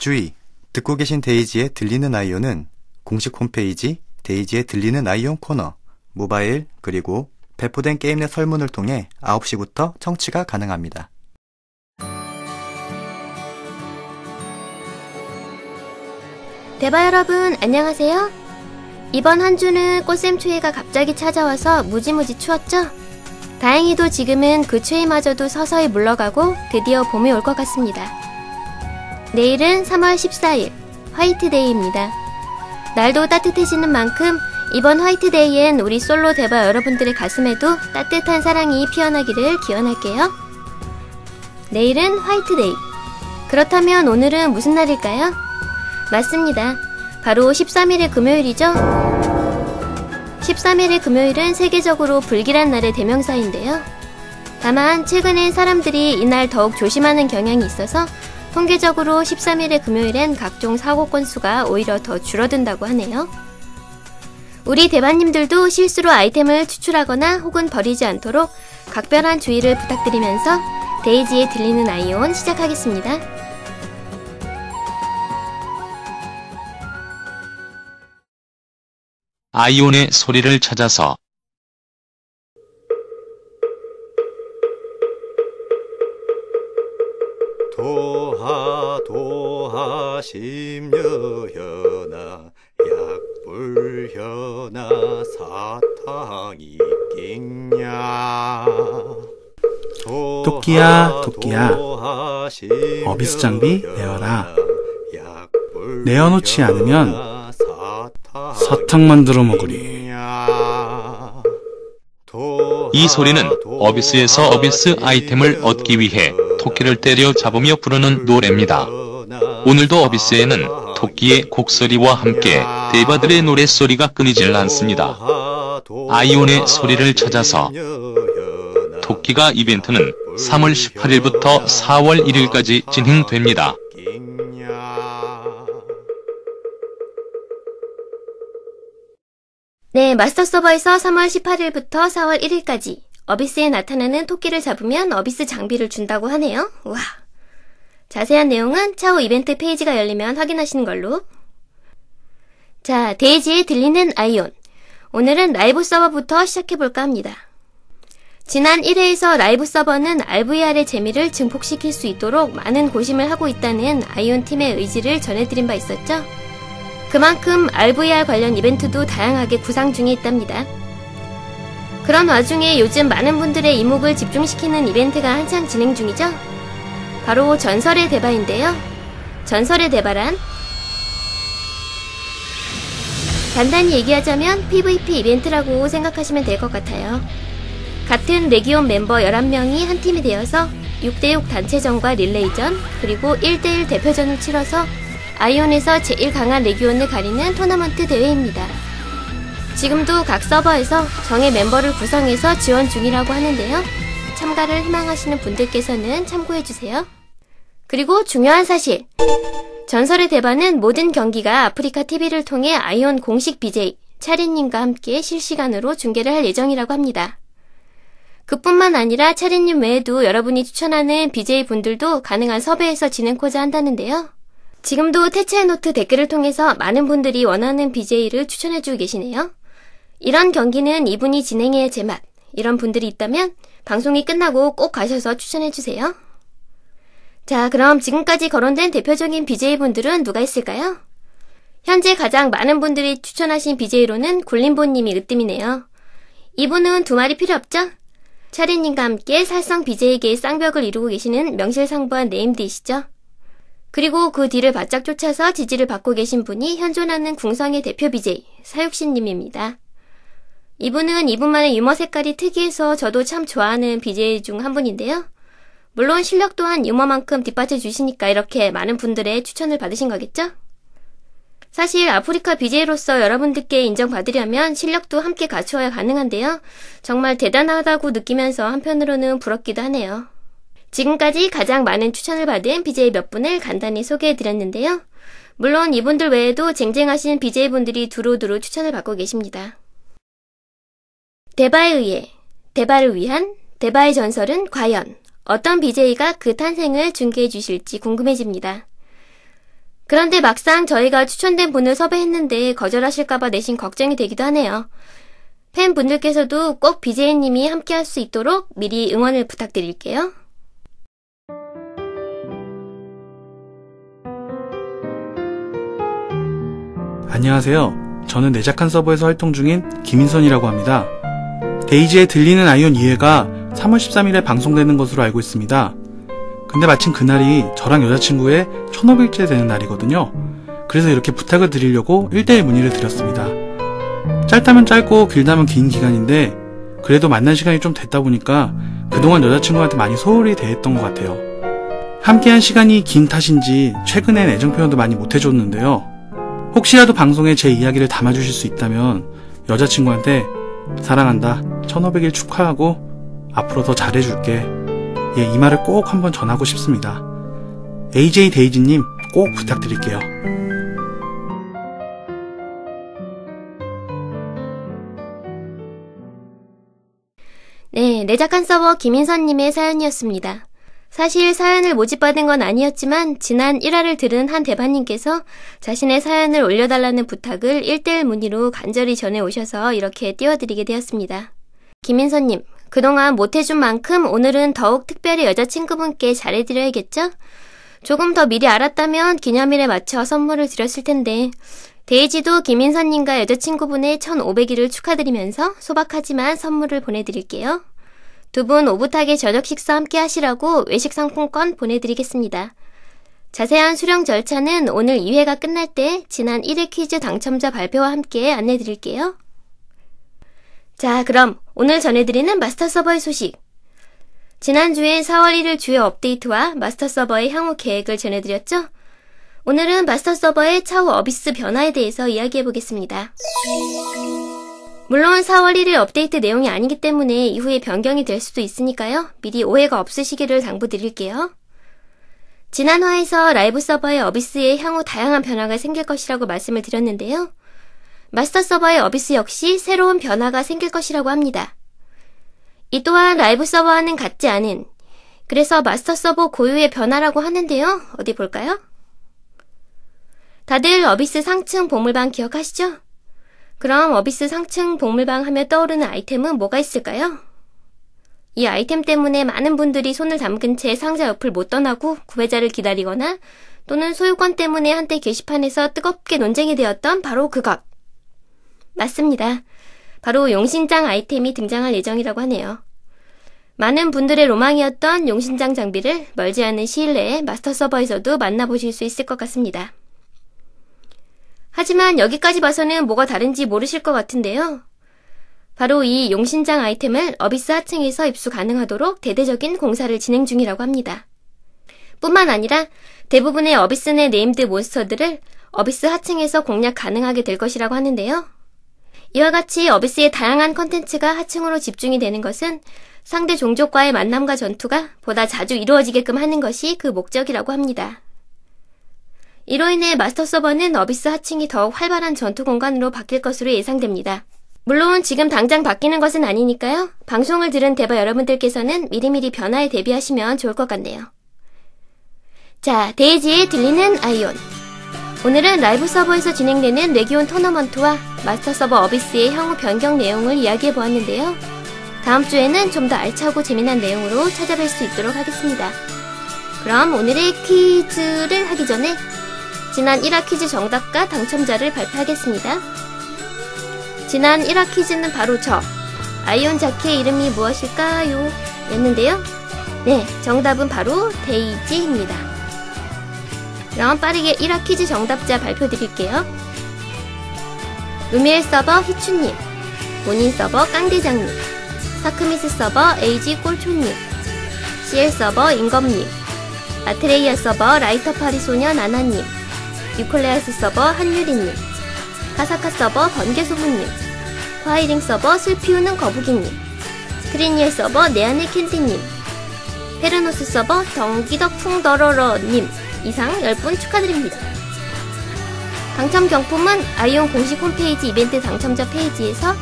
주의! 듣고 계신 데이지의 들리는 아이온은 공식 홈페이지 데이지의 들리는 아이온 코너, 모바일, 그리고 배포된 게임 내 설문을 통해 9시부터 청취가 가능합니다. 대바 여러분, 안녕하세요. 이번 한 주는 꽃샘추위가 갑자기 찾아와서 무지무지 추웠죠? 다행히도 지금은 그 추위마저도 서서히 물러가고 드디어 봄이 올 것 같습니다. 내일은 3월 14일, 화이트데이입니다. 날도 따뜻해지는 만큼 이번 화이트데이엔 우리 솔로 대바 여러분들의 가슴에도 따뜻한 사랑이 피어나기를 기원할게요. 내일은 화이트데이. 그렇다면 오늘은 무슨 날일까요? 맞습니다. 바로 13일의 금요일이죠? 13일의 금요일은 세계적으로 불길한 날의 대명사인데요. 다만 최근엔 사람들이 이날 더욱 조심하는 경향이 있어서 통계적으로 13일의 금요일엔 각종 사고 건수가 오히려 더 줄어든다고 하네요. 우리 대반님들도 실수로 아이템을 추출하거나 혹은 버리지 않도록 각별한 주의를 부탁드리면서 데이지에 들리는 아이온 시작하겠습니다. 아이온의 소리를 찾아서 하 심여현아 약불현아 사탕이 겠냐 토끼야, 토끼야. 어비스 장비 내어라. 내어놓지 않으면 사탕 만들어 먹으리. 이 소리는 어비스에서 어비스 아이템을 얻기 위해 토끼를 때려 잡으며 부르는 노래입니다. 오늘도 어비스에는 토끼의 곡소리와 함께 대바들의 노랫소리가 끊이질 않습니다. 아이온의 소리를 찾아서 토끼가 이벤트는 3월 18일부터 4월 1일까지 진행됩니다. 네, 마스터 서버에서 3월 18일부터 4월 1일까지 어비스에 나타나는 토끼를 잡으면 어비스 장비를 준다고 하네요. 와. 자세한 내용은 차후 이벤트 페이지가 열리면 확인하시는 걸로. 자, 데이지에 들리는 아이온. 오늘은 라이브 서버부터 시작해볼까 합니다. 지난 1회에서 라이브 서버는 RVR의 재미를 증폭시킬 수 있도록 많은 고심을 하고 있다는 아이온 팀의 의지를 전해드린 바 있었죠? 그만큼 RVR 관련 이벤트도 다양하게 구상 중에 있답니다. 그런 와중에 요즘 많은 분들의 이목을 집중시키는 이벤트가 한창 진행 중이죠? 바로 전설의 대바인데요. 전설의 대바란 간단히 얘기하자면 PVP 이벤트라고 생각하시면 될 것 같아요. 같은 레기온 멤버 11명이 한 팀이 되어서 6대6 단체전과 릴레이전, 그리고 1대1 대표전을 치러서 아이온에서 제일 강한 레기온을 가리는 토너먼트 대회입니다. 지금도 각 서버에서 정의 멤버를 구성해서 지원 중이라고 하는데요. 참가를 희망하시는 분들께서는 참고해주세요. 그리고 중요한 사실. 전설의 대반은 모든 경기가 아프리카 TV를 통해 아이온 공식 BJ 차리님과 함께 실시간으로 중계를 할 예정이라고 합니다. 그뿐만 아니라 차리님 외에도 여러분이 추천하는 BJ 분들도 가능한 섭외해서 진행코자 한다는데요. 지금도 태채노트 댓글을 통해서 많은 분들이 원하는 BJ를 추천해주고 계시네요. 이런 경기는 이분이 진행해야 제맛. 이런 분들이 있다면 방송이 끝나고 꼭 가셔서 추천해주세요. 자, 그럼 지금까지 거론된 대표적인 BJ분들은 누가 있을까요? 현재 가장 많은 분들이 추천하신 BJ로는 굴림보님이 으뜸이네요. 이분은 두 말이 필요 없죠? 차리님과 함께 살성 BJ계의 쌍벽을 이루고 계시는 명실상부한 네임드이시죠? 그리고 그 뒤를 바짝 쫓아서 지지를 받고 계신 분이 현존하는 궁성의 대표 BJ, 사육신님입니다. 이분은 이분만의 유머 색깔이 특이해서 저도 참 좋아하는 BJ 중 한 분인데요. 물론 실력 또한 유머만큼 뒷받쳐 주시니까 이렇게 많은 분들의 추천을 받으신 거겠죠? 사실 아프리카 BJ로서 여러분들께 인정받으려면 실력도 함께 갖추어야 가능한데요. 정말 대단하다고 느끼면서 한편으로는 부럽기도 하네요. 지금까지 가장 많은 추천을 받은 BJ 몇 분을 간단히 소개해 드렸는데요. 물론 이분들 외에도 쟁쟁하신 BJ분들이 두루두루 추천을 받고 계십니다. 대바에 의해 대바를 위한 대바의 전설은 과연 어떤 BJ가 그 탄생을 중계해 주실지 궁금해집니다. 그런데 막상 저희가 추천된 분을 섭외했는데 거절하실까봐 내심 걱정이 되기도 하네요. 팬분들께서도 꼭 BJ님이 함께 할 수 있도록 미리 응원을 부탁드릴게요. 안녕하세요. 저는 내작한 서버에서 활동 중인 김인선이라고 합니다. 데이지에 들리는 아이온 2회가 3월 13일에 방송되는 것으로 알고 있습니다. 근데 마침 그날이 저랑 여자친구의 1500일째 되는 날이거든요. 그래서 이렇게 부탁을 드리려고 1대1 문의를 드렸습니다. 짧다면 짧고 길다면 긴 기간인데 그래도 만난 시간이 좀 됐다 보니까 그동안 여자친구한테 많이 소홀히 대했던 것 같아요. 함께한 시간이 긴 탓인지 최근엔 애정 표현도 많이 못해줬는데요. 혹시라도 방송에 제 이야기를 담아주실 수 있다면 여자친구한테 사랑한다, 1500일 축하하고 앞으로 더 잘해줄게. 예, 이 말을 꼭 한번 전하고 싶습니다. AJ 데이지님 꼭 부탁드릴게요. 네, 내작한 서버 김인선님의 사연이었습니다. 사실 사연을 모집받은 건 아니었지만 지난 1화를 들은 한 대반님께서 자신의 사연을 올려달라는 부탁을 1대1 문의로 간절히 전해 오셔서 이렇게 띄워드리게 되었습니다. 김인선님, 그동안 못해준 만큼 오늘은 더욱 특별히 여자친구분께 잘해드려야겠죠? 조금 더 미리 알았다면 기념일에 맞춰 선물을 드렸을 텐데 데이지도 김인선님과 여자친구분의 1500일을 축하드리면서 소박하지만 선물을 보내드릴게요. 두 분 오붓하게 저녁 식사 함께 하시라고 외식 상품권 보내드리겠습니다. 자세한 수령 절차는 오늘 2회가 끝날 때 지난 1회 퀴즈 당첨자 발표와 함께 안내드릴게요. 자, 그럼 오늘 전해드리는 마스터 서버의 소식. 지난주엔 4월 1일 주요 업데이트와 마스터 서버의 향후 계획을 전해드렸죠? 오늘은 마스터 서버의 차후 어비스 변화에 대해서 이야기해 보겠습니다. 물론 4월 1일 업데이트 내용이 아니기 때문에 이후에 변경이 될 수도 있으니까요. 미리 오해가 없으시기를 당부드릴게요. 지난 화에서 라이브 서버의 어비스에 향후 다양한 변화가 생길 것이라고 말씀을 드렸는데요. 마스터 서버의 어비스 역시 새로운 변화가 생길 것이라고 합니다. 이 또한 라이브 서버와는 같지 않은 그래서 마스터 서버 고유의 변화라고 하는데요. 어디 볼까요? 다들 어비스 상층 보물방 기억하시죠? 그럼 어비스 상층 보물방 하며 떠오르는 아이템은 뭐가 있을까요? 이 아이템 때문에 많은 분들이 손을 담근 채 상자 옆을 못 떠나고 구매자를 기다리거나 또는 소유권 때문에 한때 게시판에서 뜨겁게 논쟁이 되었던 바로 그것. 맞습니다. 바로 용신장 아이템이 등장할 예정이라고 하네요. 많은 분들의 로망이었던 용신장 장비를 멀지 않은 시일 내에 마스터 서버에서도 만나보실 수 있을 것 같습니다. 하지만 여기까지 봐서는 뭐가 다른지 모르실 것 같은데요. 바로 이 용신장 아이템을 어비스 하층에서 입수 가능하도록 대대적인 공사를 진행 중이라고 합니다. 뿐만 아니라 대부분의 어비스 내 네임드 몬스터들을 어비스 하층에서 공략 가능하게 될 것이라고 하는데요. 이와 같이 어비스의 다양한 컨텐츠가 하층으로 집중이 되는 것은 상대 종족과의 만남과 전투가 보다 자주 이루어지게끔 하는 것이 그 목적이라고 합니다. 이로 인해 마스터 서버는 어비스 하층이 더욱 활발한 전투 공간으로 바뀔 것으로 예상됩니다. 물론 지금 당장 바뀌는 것은 아니니까요. 방송을 들은 대바 여러분들께서는 미리미리 변화에 대비하시면 좋을 것 같네요. 자, 데이지에 들리는 아이온. 오늘은 라이브 서버에서 진행되는 레기온 토너먼트와 마스터 서버 어비스의 향후 변경 내용을 이야기해 보았는데요. 다음 주에는 좀 더 알차고 재미난 내용으로 찾아뵐 수 있도록 하겠습니다. 그럼 오늘의 퀴즈를 하기 전에 지난 1화 퀴즈 정답과 당첨자를 발표하겠습니다. 지난 1화 퀴즈는 바로 저, 아이온 자켓 이름이 무엇일까요? 였는데요. 네, 정답은 바로 데이지입니다. 그럼 빠르게 1화 퀴즈 정답자 발표드릴게요. 루미엘 서버 희춘님, 본인 서버 깡대장님, 사크미스 서버 에이지 꼴초님, CL 서버 임검님, 아트레이아 서버 라이터 파리 소녀 나나님, 유콜레아스 서버 한유리님, 카사카 서버 번개소문님, 화이링 서버 슬피우는 거북이님, 스크리니엘 서버 내안의 캔디님, 페르노스 서버 덩기덕풍더러러님 이상 10분 축하드립니다. 당첨 경품은 아이온 공식 홈페이지 이벤트 당첨자 페이지에서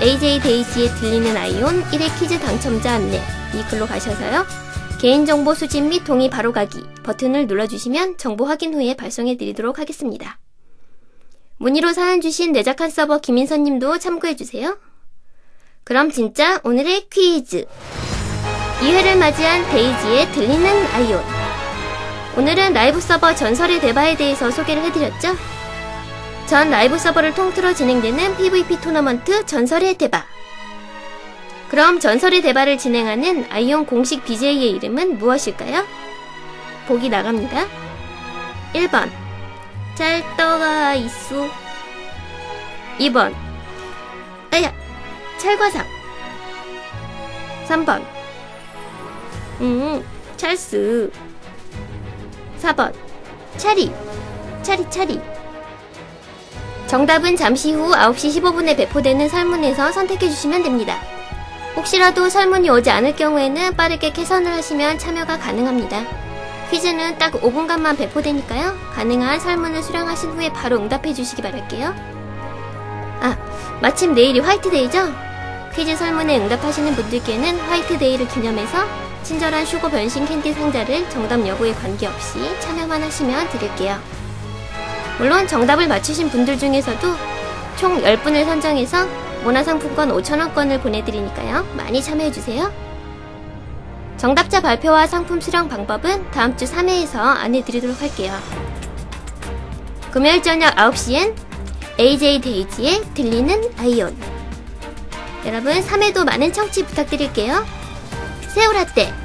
AJ 데이지에 들리는 아이온 1회 퀴즈 당첨자 안내 이 글로 가셔서요. 개인정보 수집 및 동의 바로 가기 버튼을 눌러주시면 정보 확인 후에 발송해 드리도록 하겠습니다. 문의로 사연 주신 내작한 서버 김인선님도 참고해주세요. 그럼 진짜 오늘의 퀴즈. 2회를 맞이한 데이지의 들리는 아이온. 오늘은 라이브 서버 전설의 대바에 대해서 소개를 해드렸죠? 전 라이브 서버를 통틀어 진행되는 PVP 토너먼트 전설의 대바. 그럼 전설의 대바를 진행하는 아이온 공식 BJ의 이름은 무엇일까요? 보기 나갑니다. 1번. 짤떡아 있수. 2번. 아야, 찰과상. 3번. 음, 찰스. 4번. 차리. 차리, 차리. 정답은 잠시 후 9시 15분에 배포되는 설문에서 선택해주시면 됩니다. 혹시라도 설문이 오지 않을 경우에는 빠르게 개선을 하시면 참여가 가능합니다. 퀴즈는 딱 5분간만 배포되니까요. 가능한 설문을 수령하신 후에 바로 응답해 주시기 바랄게요. 아, 마침 내일이 화이트데이죠? 퀴즈 설문에 응답하시는 분들께는 화이트데이를 기념해서 친절한 슈거 변신 캔디 상자를 정답 여부에 관계없이 참여만 하시면 드릴게요. 물론 정답을 맞추신 분들 중에서도 총 10분을 선정해서 문화상품권 5천원권을 보내드리니까요. 많이 참여해주세요. 정답자 발표와 상품 수령 방법은 다음 주 3회에서 안내드리도록 할게요. 금요일 저녁 9시엔 AJ 데이지의 들리는 아이온. 여러분 3회도 많은 청취 부탁드릴게요. 새우라떼